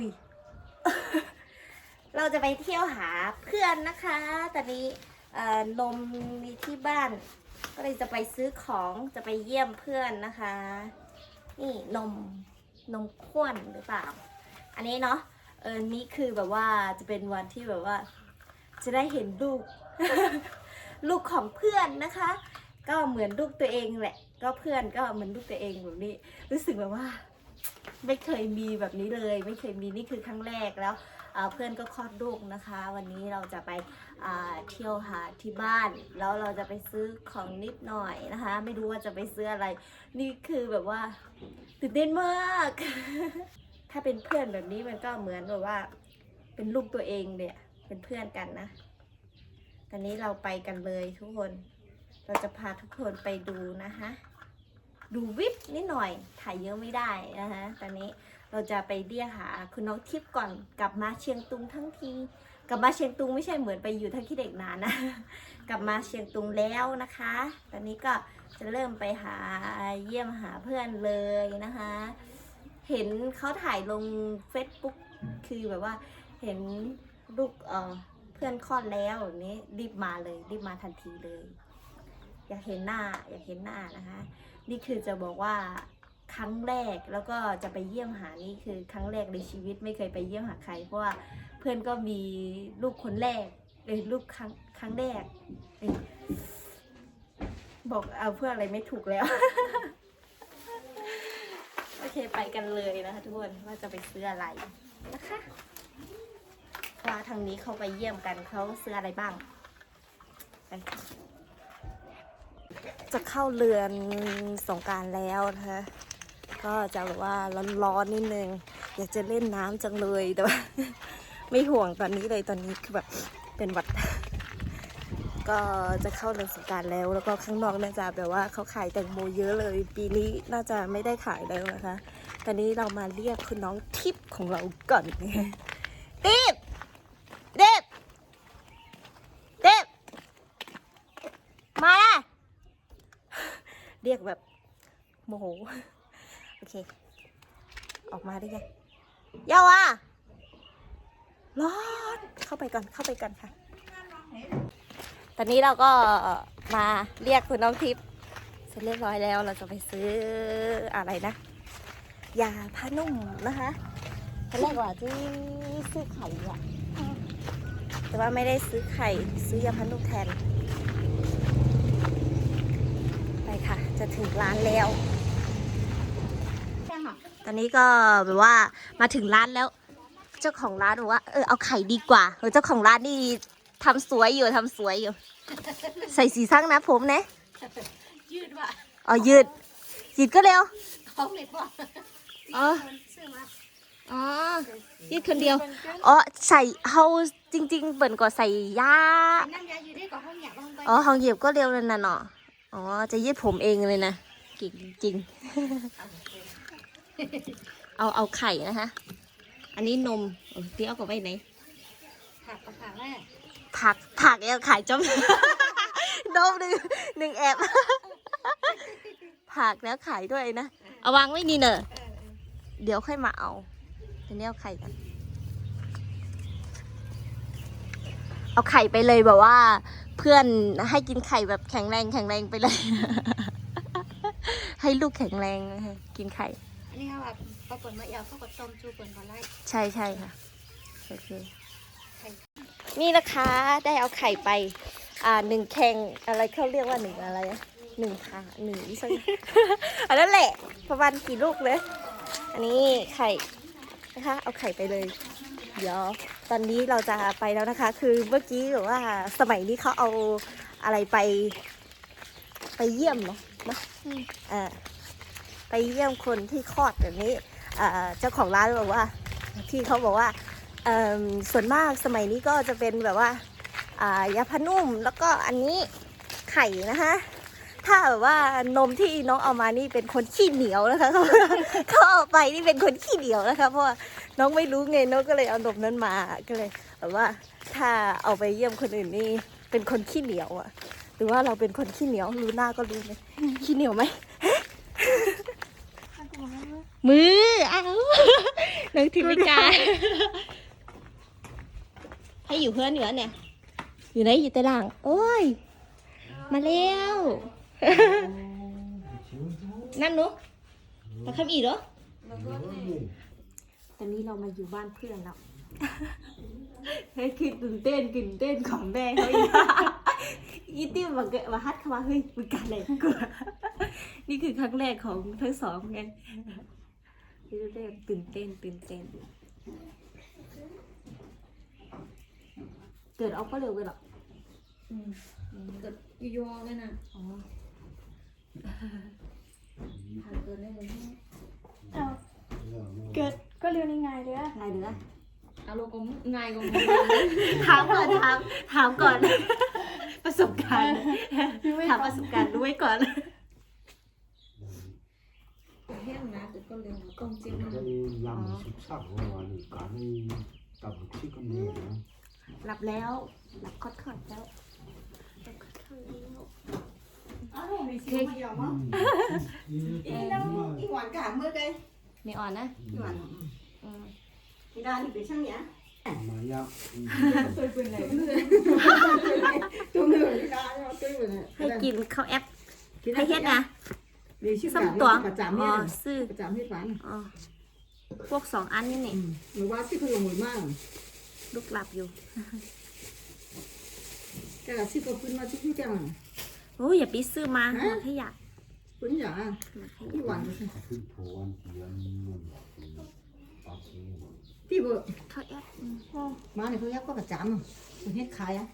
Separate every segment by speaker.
Speaker 1: อุ้ย เราจะไปเที่ยวหาเพื่อนนะคะ ตอนนี้เอ่อนมมีที่บ้าน ก็เลยจะไปซื้อของจะไปเยี่ยมเพื่อนนะคะ นี่นมนมข้นหรือเปล่า อันนี้เนาะเออนี่คือแบบว่าจะเป็นวันที่แบบว่า จะได้เห็นลูก ลูกของเพื่อนนะคะ ก็เหมือนลูกตัวเองแหละ ก็เพื่อนก็เหมือนลูกตัวเองแบบนี้ รู้สึกแบบว่า ไม่เคยมีแบบนี้เลย ไม่เคยมีนี่คือครั้งแรกแล้วเพื่อนก็คลอดลูกนะคะ วันนี้เราจะไปเที่ยวหาที่บ้าน แล้วเราจะไปซื้อของนิดหน่อยนะคะ ไม่รู้ว่าจะไปซื้ออะไร นี่คือแบบว่าตื่นเต้นมาก ถ้าเป็นเพื่อนแบบนี้มันก็เหมือนแบบว่า เป็นลูกตัวเองเนี่ยเป็นเพื่อนกันนะตอนนี้เราไปกันเลยทุกคน เราจะพาทุกคนไปดูนะคะ ดูวิบนิดหน่อยถ่ายเยอะไม่ได้นะคะตอนนี้เราจะไปเรียกหาคุณน้องทิพย์ก่อนกลับมาเชียงตุงทั้งทีกลับมาเชียงตุงไม่ใช่เหมือนไปอยู่ทั้งที่เด็กนานนะ กลับมาเชียงตุงแล้วนะคะ ตอนนี้ก็จะเริ่มไปหาเยี่ยมหาเพื่อนเลยนะคะ เห็นเขาถ่ายลง Facebook คือแบบว่าเห็นลูกเออเพื่อนคลอดแล้วนี้รีบมาเลยรีบมาทันทีเลย อยากเห็นหน้าอยากเห็นหน้านะคะ นี่คือจะบอกว่าครั้งแรกแล้วก็จะไปเยี่ยมหานี่คือครั้งแรกในชีวิตไม่เคยไปเยี่ยมหาใคร เพราะว่าเพื่อนก็มีลูกคนแรกเลยลูกครั้งครั้งแรก บอกเอาเพื่ออะไรไม่ถูกแล้ว โอเคไปกันเลยนะคะทุกคนว่าจะไปซื้ออะไรนะคะว่าทางนี้เขาไปเยี่ยมกันเขาซื้ออะไรบ้างไป จะเข้าเรือนสงการแล้วนะคะก็จะแบบว่าร้อนๆนิดนึง อยากจะเล่นน้ำจังเลยแต่ว่าไม่ห่วงตอนนี้เลยตอนนี้คือแบบเป็นวัด ก็จะเข้าเดือนสงการแล้ว แล้วก็ข้างนอกน่าจะแบบว่าเขาขายแตงโมเยอะเลย ปีนี้น่าจะไม่ได้ขายแล้วนะคะ ตอนนี้เรามาเรียกคุณน้องทิพย์ของเราก่อนทิพย์ทิพย์ทิพย์มาละ เรียกแบบโมโห โอเค ออกมาได้ยังเยาวะร้อนเข้าไปก่อนเข้าไปก่อนค่ะ ตอนนี้เราก็มาเรียกคุณน้องทิพย์เสร็จเรียบร้อยแล้วเราจะไปซื้ออะไรนะยาผ้านุ่มนะคะตอนแรกว่าที่ซื้อไข่อะแต่ว่าไม่ได้ซื้อไข่ซื้อยาผ้านุ่มแทน ไปค่ะ จะถึงร้านแล้ว ตอนนี้ก็แบบว่ามาถึงร้านแล้ว เจ้าของร้านบอกว่าเออเอาไข่ดีกว่าเออเจ้าของร้านนี่ทำสวยอยู่ทำสวยอยู่ ใส่สีสั่งนะผมนะ
Speaker 2: ยืดว่ะ
Speaker 1: อ๋อยืดยืดก็เร็ว
Speaker 2: เขาเล็ดว่ะ
Speaker 1: อ๋อ
Speaker 2: ซื้อมา
Speaker 1: อ๋อยืดคนเดียวอ๋อใส่เฮาจริง ๆเปิ่นก็ใส่ยา
Speaker 2: น้ำยาอยู่ได้ก่อนห้องหยาบห้องไป
Speaker 1: อ๋อห้องเหยียบก็เร็วเลยนะเนาะ อ๋อ จะยืดผมเองเลยนะเก่งจริง เอาเอาไข่นะคะ อันนี้นมเออพี่เอากลับไปไหน
Speaker 2: ผักกับผักแม่
Speaker 1: ผักผักเอาขายจมนมหนึ่งหนึ่งแอบผักแล้วขายด้วยนะ เอาวางไว้นี่เนอะเดี๋ยวค่อยมาเอาทีนี้เอาไข่กัน เอาไข่ไปเลยแบบว่า เพื่อนให้กินไข่แบบแข็งแรงแข็งแรงไปเลย ให้ลูกแข็งแรงนะคะกินไข่
Speaker 2: อันนี้เขาแบบปรากฏมาเอวเขาก็ต้มจูเปิ่นก่อนไล่
Speaker 1: ใช่ใช่ค่ะโอเคนี่นะคะได้เอาไข่ไป อ่าหนึ่งแข่งอะไรเขาเรียกว่าหนึ่งอะไรอะหนึ่งค่ะหนึ่งใช่อันนั้นแหละ ประมาณกี่ลูกเลย อันนี้ไข่นะคะ เอาไข่ไปเลย เดี๋ยว ตอนนี้เราจะไปแล้วนะคะ คือเมื่อกี้แบบว่าสมัยนี้เขาเอาอะไรไป ไปเยี่ยมเนาะนะเออไปเยี่ยมคนที่คลอดแบบนี้อ่าเจ้าของร้านบอกว่าพี่เขาบอกว่าเอิ่มส่วนมากสมัยนี้ก็จะเป็นแบบว่าอ่ายาพานุ่มแล้วก็อันนี้ไข่นะคะ ถ้าแบบว่านมที่น้องเอามานี่เป็นคนขี้เหนียวนะคะเขาเอาไปนี่เป็นคนขี้เหนียวนะคะเพราะว่าน้องไม่รู้ไงน้องก็เลยเอานมนั้นมาก็เลยแบบว่าถ้าเอาไปเยี่ยมคนอื่นนี่เป็นคนขี้เหนียวอะหรือว่าเราเป็นคนขี้เหนียวรู้หน้าก็รู้เลยขี้เหนียวไหมมืออ้าวน้องทิมิกาให้อยู่เพื่อนเหนือเนี่ย อยู่ไหนอยู่ต้ล่าง โอ้ย มาแล้ว นั่นหนูตะคำอีกเหรอตอนนี้เรามาอยู่บ้านเพื่อนแล้วเฮ้ยคือตื่นเต้นตื่นเต้นของแม่เขาอีกอีติ้วมาเกะมาฮัดเข้ามาเฮ้ยมึงกันอะไรกูนี่คือครั้งแรกของทั้งสองไงนี่เรียกตื่นเต้นตื่นเต้นเกิดเอาก็เร็วกันหรอ
Speaker 2: เกิดยูๆเลยนะ
Speaker 1: อ๋อ
Speaker 2: เกิดได้เลย
Speaker 3: เกิดก็เร็วในไงเลยอะ
Speaker 1: ไงเดือ
Speaker 2: เอาโลกมง่ายกว่า
Speaker 1: ถามก่อนถามถามก่อน ประสบการณ์ถามประสบการณ์รู้ไว้ก่อน
Speaker 2: เฮี้ยงนะเกิดก็เร็วกองจริง
Speaker 4: cái làm xuất sắc của bạn thì cả này tập được thích con người nữa
Speaker 1: หลับแล้วหลับคอดคอดแล้วหลับคอดคอดแล้ว
Speaker 5: อีน้ำอีหวานกะมือได้
Speaker 1: ไม่อ่อนนะ
Speaker 5: อีหวาน
Speaker 1: อืม
Speaker 5: อีดานี่เป็นช่างเนี้ย
Speaker 4: mà ya
Speaker 5: ตัวปืนไหนตัวมืออีดาเนี่ยตัวปืนไหน
Speaker 1: ให้กินข้าวแอปให้เฮ็ดนะ
Speaker 5: มีชื่อ
Speaker 1: ส้ม
Speaker 5: กา
Speaker 1: ตวง
Speaker 5: ประจำ
Speaker 1: อ๋
Speaker 5: เนี่
Speaker 1: อยซื้อ
Speaker 5: ประจำที่ฝัน
Speaker 1: อ๋อพวกสองอันนี่นี่
Speaker 5: หรือว่าที่คือหมุนมาก
Speaker 1: ลูกหลับอยู่
Speaker 5: แกกับชื่อก็ปืนมาชื่อที่จัง
Speaker 1: โอ้ยอย่าไปซื้อมา
Speaker 5: ฮะ
Speaker 1: มาขยะ
Speaker 5: ปืนอย่าง
Speaker 1: มาข
Speaker 5: อี
Speaker 1: ยะ
Speaker 5: หวานก็ใช่
Speaker 4: cái phố ăn thì ăn luôn bác sĩ
Speaker 5: ที่เบอร์
Speaker 1: ข้าวแอปอืม
Speaker 5: มาเนี่ยเขายักก็ประจำประเทศขายอะ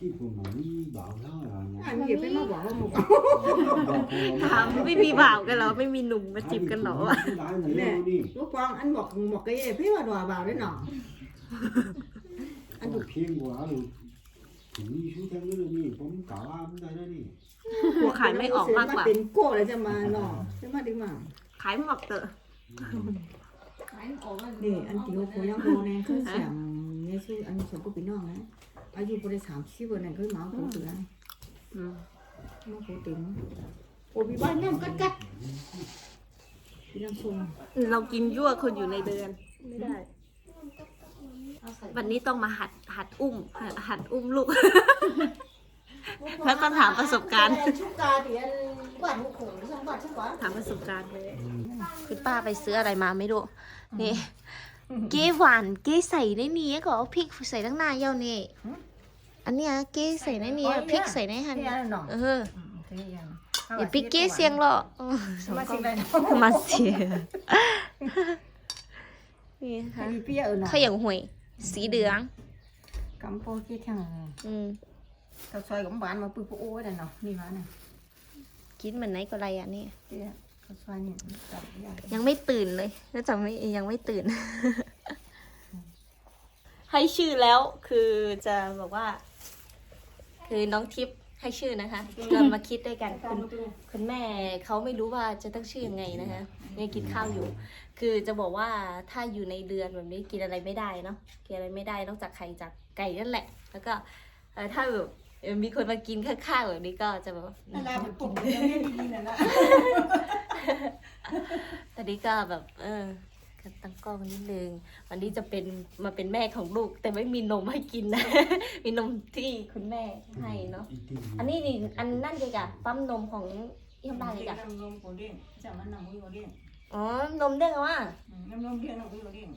Speaker 4: cái phố mà đi bảo sao là
Speaker 5: อันนี้เป็นมาบอกว่าหมูก
Speaker 1: ถามไม่มีบ่าวกันเหรอไม่มีหนุ่มมาจีบกันเหรอวะ
Speaker 4: cái đái này đâu đi
Speaker 5: ลูกกวางอันบอกบอกกะเย่ พี่ว่าดอบ่าวได้หนอ
Speaker 4: ăn được khiêng quá rồi thì đi xuống theo nữa đi cũng cả am đây đó đi
Speaker 1: หัวขายไม่ออกมากกว่า
Speaker 5: เป็นโก้เลยจะมาหนอจะมาดีมา
Speaker 1: ขายไม่ออกเตอะ
Speaker 2: ขายออกมา
Speaker 5: นี่อันที่โอ้โหยังโบเนี่ยคือเสียงเนี่ยชื่ออันสมก็เป็นน้องนะอายุบริสามสิบเนี่ยคือหมาโคตรนะ
Speaker 1: อืม
Speaker 5: หมาโคตรมโอ้พี่บ้านน้ำกัดกัดพี่น้ำส้ม
Speaker 1: เรากินยั่วคนอยู่ในเดือนไม่ได้ วันนี้ต้องมาหัดหัดอุ้มหัดหัดอุ้มลูก แล้วก็ถามประสบการณ์
Speaker 5: ชุกกาเดียนบ้านมุกโขงช่างบ้านช่างบ้าน
Speaker 1: ถามประสบการณ์เลยคุณป้าไปซื้ออะไรมาไม่รู้นี่เก้หวานเก้ใส่ในนี้ก็เอาพริกใส่ตั้งหน้าเย้านี่อันเนี้ยเก้ใส่ในนี้พริกใส่ในหัน
Speaker 5: ที่อันหนอ
Speaker 1: เอออย่าไปเก้เสียงหรอกเออสอง
Speaker 5: มาก
Speaker 1: ล้
Speaker 5: สิ
Speaker 1: อง
Speaker 5: เลย
Speaker 1: มาเสียนี่ค่ะ
Speaker 5: ให้เปี้ยเออหนอ
Speaker 1: ข้าวเหนียวห่วย สีเหลือง
Speaker 5: กำโปกี้ทั้ง
Speaker 1: อืม
Speaker 5: ข้าวซอยกับหวานมาปุ้ยปุ้ยโอ้ยเนาะนี่มาเนี่ย
Speaker 1: กินเหมือนไหนก็ไรอะนี่
Speaker 5: เตี้ยข้าวซอยนี่จับยาก
Speaker 1: ยังไม่ตื่นเลยน่าจะไม่ยังไม่ตื่น ให้ชื่อแล้วคือจะบอกว่า คือน้องทิพย์ให้ชื่อนะคะเรามาคิดด้วยกันคุณคุณแม่เขาไม่รู้ว่าจะตั้งชื่อยังไงนะคะยังกินข้าวอยู่ คือจะบอกว่าถ้าอยู่ในเดือนแบบนี้กินอะไรไม่ได้เนาะกินอะไรไม่ได้นอกจากไข่จากไก่นั่นแหละ แล้วก็เอ่อถ้าแบบเอ่อมีคนมากินข้างๆแบบนี้ก็จะแบบว่า
Speaker 5: นั่นแหละมันปุ่มยังไม่ดีนั่นแหละ
Speaker 1: ตอนนี้ก็แบบ เออก็ตั้งกล้องนิดนึงวันนี้จะเป็นมาเป็นแม่ของลูก แต่ไม่มีนมให้กินนะ มีนมที่คุณแม่ให้เนาะอันนี้นี่อันนั่นเลยกะปั๊มนมของเยี่ยมได้เลยกะ
Speaker 5: น้ำนมโคเด้งจะมันน้ำมุ้ยโคเด้ง
Speaker 1: อ๋อ นมเด้งว่า
Speaker 5: น้ำนมเด้งน้ำมุ้ยโคเด้ง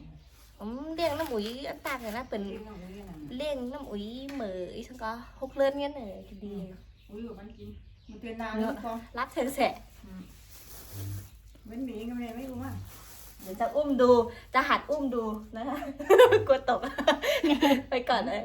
Speaker 1: ผมเลี้ยงน้ำอุ๋ยอันตางกันนะเป็น
Speaker 5: เด้งน้ำมุ้ยนั่น
Speaker 1: เลี้ยงน้ำอุ๋ยเหมออีสังก็หกเลือนเงี้ยเนอะดี
Speaker 5: มุ้ยมันกินมันเป็นนานแล้วก็
Speaker 1: รักเธอแสะ
Speaker 5: มันหนีก็ไม่ไม่รู้ว่า
Speaker 1: เดี๋ยวจะอุ้มดู จะหัดอุ้มดูนะคะกลัวตก ไปก่อนเลย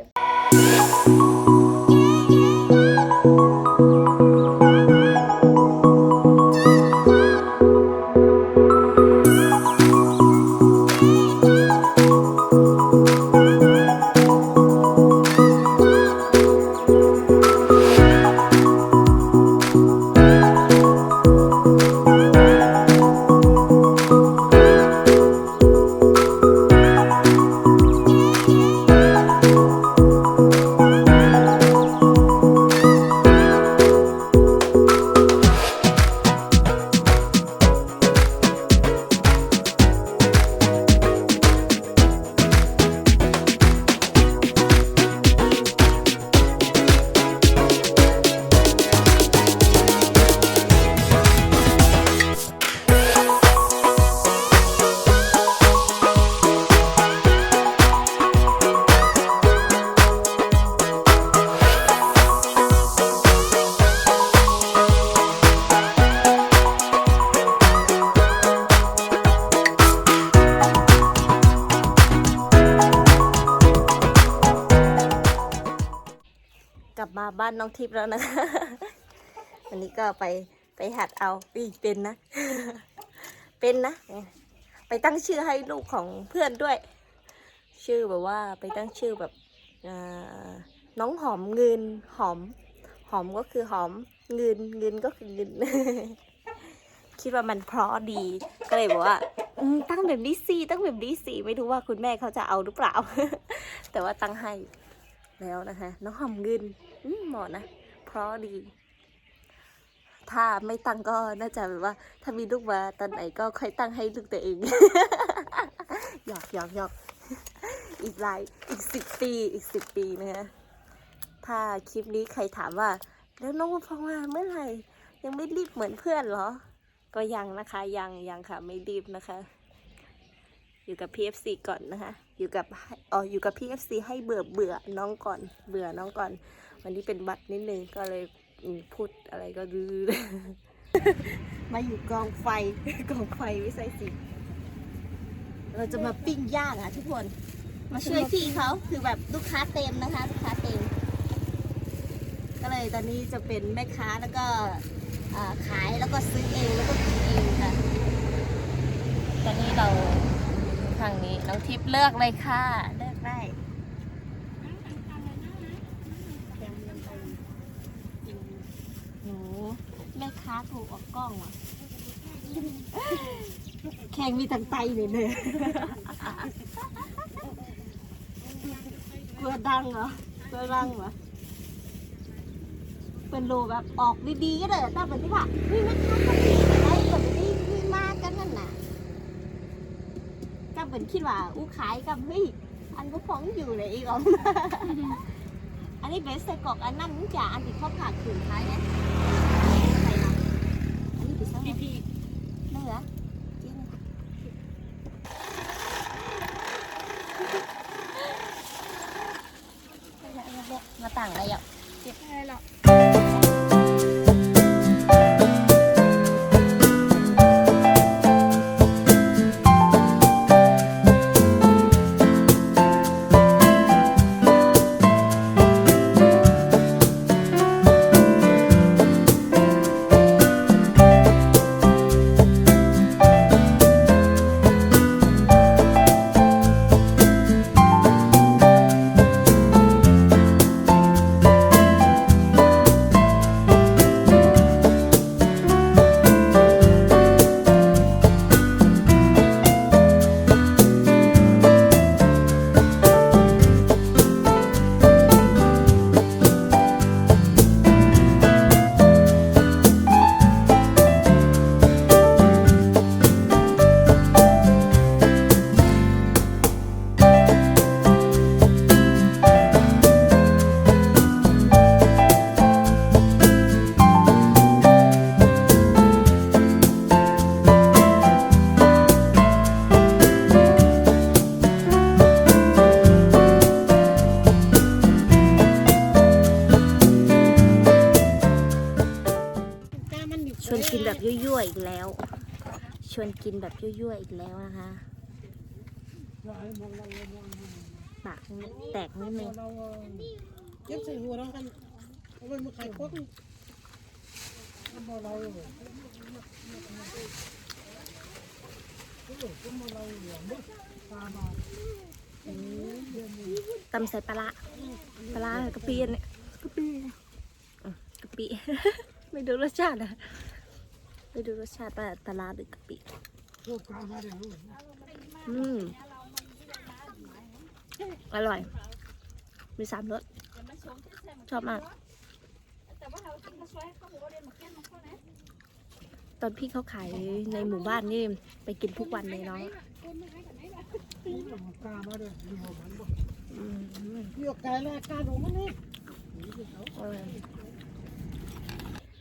Speaker 1: น้องทิพย์แล้วนะคะ วันนี้ก็ไปไปหัดเอาอีเป็นนะ เป็นนะ ไปตั้งชื่อให้ลูกของเพื่อนด้วย ชื่อแบบว่าไปตั้งชื่อแบบน้องหอมเงินหอม หอมก็คือหอมเงินเงินก็คือเงิน คิดว่ามันเพราะดีก็เลยบอกว่าตั้งแบบนี้สิตั้งแบบนี้สิไม่รู้ว่าคุณแม่เขาจะเอาหรือเปล่า แต่ว่าตั้งให้ แล้วนะคะ น้องหอมเงินอืมเหมาะนะ เพราะดี ถ้าไม่ตั้งก็น่าจะแบบว่า ถ้ามีลูกมาตอนไหนก็ค่อยตั้งให้ลูกตัวเองหยอกหยอกหยอกอีกหลายอีกสิบปีอีกสิบปีนะคะถ้าคลิปนี้ใครถามว่า แล้วน้องพงมาเมื่อไหร่ยังไม่รีบเหมือนเพื่อนเหรอ ก็ยังนะคะยังยังค่ะไม่รีบนะคะ อยู่กับ PFC ก่อนนะคะ อยู่กับอ๋ออยู่กับ PFC ให้เบื่อเบื่อน้องก่อน เบื่อน้องก่อน วันนี้เป็นบัตรนิดนึงก็เลยพูดอะไรก็ดื้อมาอยู่กองไฟกองไฟวิสัยสิเราจะมาปิ้งย่างอะทุกคน มาช่วยพี่เขาคือแบบลูกค้าเต็มนะคะลูกค้าเต็ม ก็เลยตอนนี้จะเป็นแม่ค้าแล้วก็ขายแล้วก็ซื้อเองแล้วก็กินเองค่ะ ตอนนี้เรา ทางนี้น้องทิพย์เลือกเลยค่ะ เลือกได้หนูแม่ค้าถูกออกกล้องว่ะแข่งมีทางไตเลยเนี่ยกลัวดังเหรอกลัวดังเหรอเป็นโลแบบออกดีๆก็เลยแต่เป็นที่ว่าเฮ้ยแม่ค้าเขาดีอะไรแบบนี้ที่มากันนั่นน่ะ ก็เป็นคิดว่าอู้ขายกับเฮ้ยอันก็พองอยู่เลยอีกอะอันนี้เป็นใส่กรอกอันนั้นจ้ะอันที่เขาผ่าขืนขายเนี่ยใส่นะอันนี้เป็นใส่พี่พี่ไม่เหรอจริงมาต่างอะไรอะ
Speaker 3: อะไรหรอ
Speaker 1: วนกินแบบยั่วๆอีกแล้วนะคะปากแตกนิดนึง
Speaker 6: เก็บใส่หัวเรากันเอาไว้มาขายควักบ่เรา
Speaker 1: ตำใส่ปลาปลากระปิอันเนี่ยกระปิอะปิไม่ดูรสชาติอะ ไม่ดูรสชาติว่าปลาร้าหรือกะปิอืมอร่อย มีสามรส ชอบมาก ตอนพี่เขาขายในหมู่บ้านนี่ไปกินทุกวันเลยเนาะ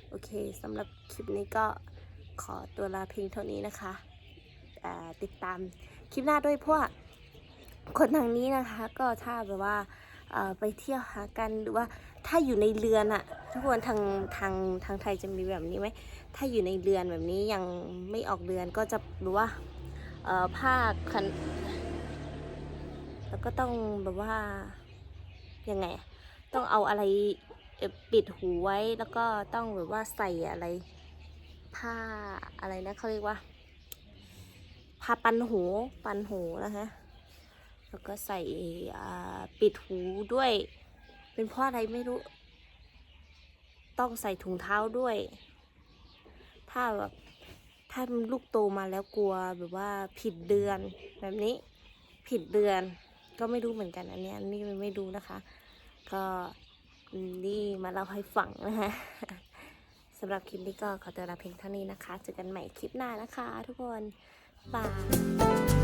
Speaker 6: โอ
Speaker 1: เคสำหรับคลิปนี้ก็ ขอตัวลาเพียงเท่านี้นะคะติดตามคลิปหน้าด้วยเพราะว่าคนทางนี้นะคะ ก็ถ้าแบบว่าไปเที่ยวหากันหรือว่าถ้าอยู่ในเรือนอะทุกคนทางทางทางไทยจะมีแบบนี้ไหมถ้าอยู่ในเรือนแบบนี้ยังไม่ออกเรือนก็จะรู้ว่าผ้าคันแล้วก็ต้องแบบว่ายังไง ต้องเอาอะไรปิดหูไว้แล้วก็ต้องแบบว่าใส่อะไร ผ้าอะไรนะเขาเรียกว่าผ้าปันหูปันหูนะคะแล้วก็ใส่ปิดหูด้วย เป็นเพราะอะไรไม่รู้ ต้องใส่ถุงเท้าด้วย ถ้าแบบถ้าลูกโตมาแล้วกลัวแบบว่าผิดเดือนแบบนี้ผิดเดือนก็ไม่รู้เหมือนกันอันนี้นี่ไม่รู้นะคะ ก็นี่มาเล่าให้ฟังนะคะำหรับคลิปนี้ก็ขอตัวลาเพียงเท่านี้นะคะ เจอกันใหม่คลิปหน้านะคะ ทุกคนบาย